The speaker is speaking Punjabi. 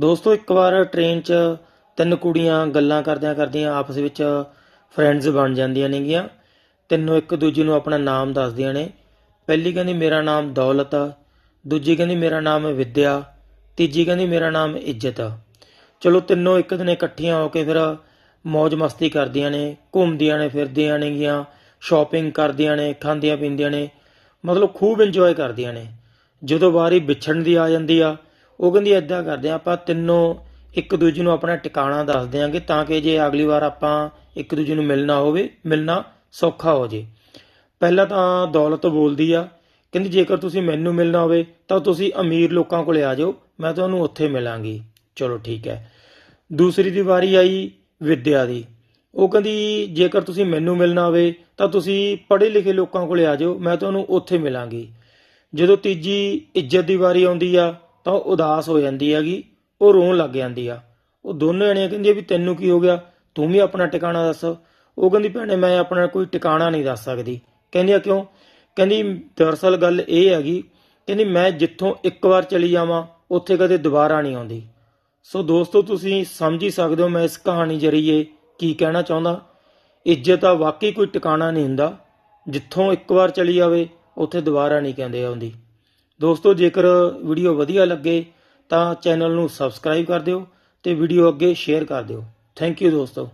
ਦੋਸਤੋ, ਇੱਕ ਵਾਰ ਟ੍ਰੇਨ 'ਚ ਤਿੰਨ ਕੁੜੀਆਂ ਗੱਲਾਂ ਕਰਦਿਆਂ ਕਰਦੀਆਂ ਆਪਸ ਵਿੱਚ ਫਰੈਂਡਸ ਬਣ ਜਾਂਦੀਆਂ ਨੇਗੀਆਂ। ਤਿੰਨੋਂ ਇੱਕ ਦੂਜੇ ਨੂੰ ਆਪਣਾ ਨਾਮ ਦੱਸਦੀਆਂ ਨੇ। ਪਹਿਲੀ ਕਹਿੰਦੀ, ਮੇਰਾ ਨਾਮ ਦੌਲਤ ਆ। ਦੂਜੀ ਕਹਿੰਦੀ, ਮੇਰਾ ਨਾਮ ਵਿਦਿਆ। ਤੀਜੀ ਕਹਿੰਦੀ, ਮੇਰਾ ਨਾਮ ਇੱਜ਼ਤ ਆ। ਚਲੋ, ਤਿੰਨੋਂ ਇੱਕ ਦਿਨ ਇਕੱਠੀਆਂ ਹੋ ਕੇ ਫਿਰ ਮौज ਮਸਤੀ ਕਰਦੀਆਂ ਨੇ, ਘੁੰਮਦੀਆਂ ਨੇ, ਫਿਰਦੀਆਂ ਨੇਗੀਆਂ ਸ਼ਾਪਿੰਗ ਕਰਦੀਆਂ ਨੇ, ਖਾਂਦੀਆਂ ਪੀਂਦੀਆਂ ਨੇ। ਮਤਲਬ ਖੂਬ ਇੰਜੋਏ ਕਰਦੀਆਂ ਨੇ। ਜਦੋਂ ਵਾਰੀ ਵਿਛੜਨ ਦੀ ਆ ਜਾਂਦੀ ਆ ਉਹ ਕਹਿੰਦੀ ਐਦਾਂ ਕਰਦੇ ਆ, ਆਪਾਂ ਤਿੰਨੋਂ ਇੱਕ ਦੂਜੇ ਨੂੰ ਆਪਣਾ ਟਿਕਾਣਾ ਦੱਸ ਦਿਆਂਗੇ ਤਾਂ ਕਿ ਜੇ ਅਗਲੀ ਵਾਰ ਆਪਾਂ ਇੱਕ ਦੂਜੇ ਨੂੰ ਮਿਲਣਾ ਹੋਵੇ, ਮਿਲਣਾ ਸੌਖਾ ਹੋ ਜੇ। ਪਹਿਲਾਂ ਤਾਂ ਦੌਲਤ ਬੋਲਦੀ ਆ, ਕਹਿੰਦੀ ਜੇਕਰ ਤੁਸੀਂ ਮੈਨੂੰ ਮਿਲਣਾ ਹੋਵੇ ਤਾਂ ਤੁਸੀਂ ਅਮੀਰ ਲੋਕਾਂ ਕੋਲੇ ਆ ਜਾਓ, ਮੈਂ ਤੁਹਾਨੂੰ ਉੱਥੇ ਮਿਲਾਂਗੀ। ਚਲੋ ਠੀਕ ਹੈ। ਦੂਸਰੀ ਦੀ ਵਾਰੀ ਆਈ ਵਿਦਿਆ ਦੀ। ਉਹ ਕਹਿੰਦੀ ਜੇਕਰ ਤੁਸੀਂ ਮੈਨੂੰ ਮਿਲਣਾ ਹੋਵੇ ਤਾਂ ਤੁਸੀਂ ਪੜ੍ਹੇ ਲਿਖੇ ਲੋਕਾਂ ਕੋਲੇ ਆ ਜਾਓ, ਮੈਂ ਤੁਹਾਨੂੰ ਉੱਥੇ ਮਿਲਾਂਗੀ। ਜਦੋਂ ਤੀਜੀ ਇੱਜ਼ਤ ਦੀ ਵਾਰੀ ਆਉਂਦੀ ਆ ਤਾਂ ਉਹ ਉਦਾਸ ਹੋ ਜਾਂਦੀ ਹੈਗੀ, ਉਹ ਰੋਣ ਲੱਗ ਜਾਂਦੀ ਆ। ਉਹ ਦੋਨੋਂ ਜਣੀਆਂ ਕਹਿੰਦੀਆਂ ਵੀ ਤੈਨੂੰ ਕੀ ਹੋ ਗਿਆ? ਤੂੰ ਵੀ ਆਪਣਾ ਟਿਕਾਣਾ ਦੱਸ। ਉਹ ਕਹਿੰਦੀ, ਭੈਣੇ, ਮੈਂ ਆਪਣਾ ਕੋਈ ਟਿਕਾਣਾ ਨਹੀਂ ਦੱਸ ਸਕਦੀ। ਕਹਿੰਦੀ ਆ ਕਿਉਂ? ਕਹਿੰਦੀ ਦਰਅਸਲ ਗੱਲ ਇਹ ਹੈਗੀ, ਕਹਿੰਦੀ, ਮੈਂ ਜਿੱਥੋਂ ਇੱਕ ਵਾਰ ਚਲੀ ਜਾਵਾਂ, ਉੱਥੇ ਕਦੇ ਦੁਬਾਰਾ ਨਹੀਂ ਆਉਂਦੀ। ਸੋ ਦੋਸਤੋ, ਤੁਸੀਂ ਸਮਝ ਹੀ ਸਕਦੇ ਹੋ ਮੈਂ ਇਸ ਕਹਾਣੀ ਜਰੀਏ ਕੀ ਕਹਿਣਾ ਚਾਹੁੰਦਾ। ਇੱਜ਼ਤ ਆ, ਵਾਕਈ ਕੋਈ ਟਿਕਾਣਾ ਨਹੀਂ ਹੁੰਦਾ। ਜਿੱਥੋਂ ਇੱਕ ਵਾਰ ਚਲੀ ਜਾਵੇ, ਉੱਥੇ ਦੁਬਾਰਾ ਨਹੀਂ ਕਹਿੰਦੇ ਆਉਂਦੀ। ਦੋਸਤੋ, ਜੇਕਰ ਵੀਡੀਓ ਵਧੀਆ ਲੱਗੇ ਤਾਂ ਚੈਨਲ ਨੂੰ ਸਬਸਕ੍ਰਾਈਬ ਕਰ ਦਿਓ ਤੇ ਵੀਡੀਓ ਅੱਗੇ ਸ਼ੇਅਰ ਕਰ ਦਿਓ। ਥੈਂਕ ਯੂ ਦੋਸਤੋ।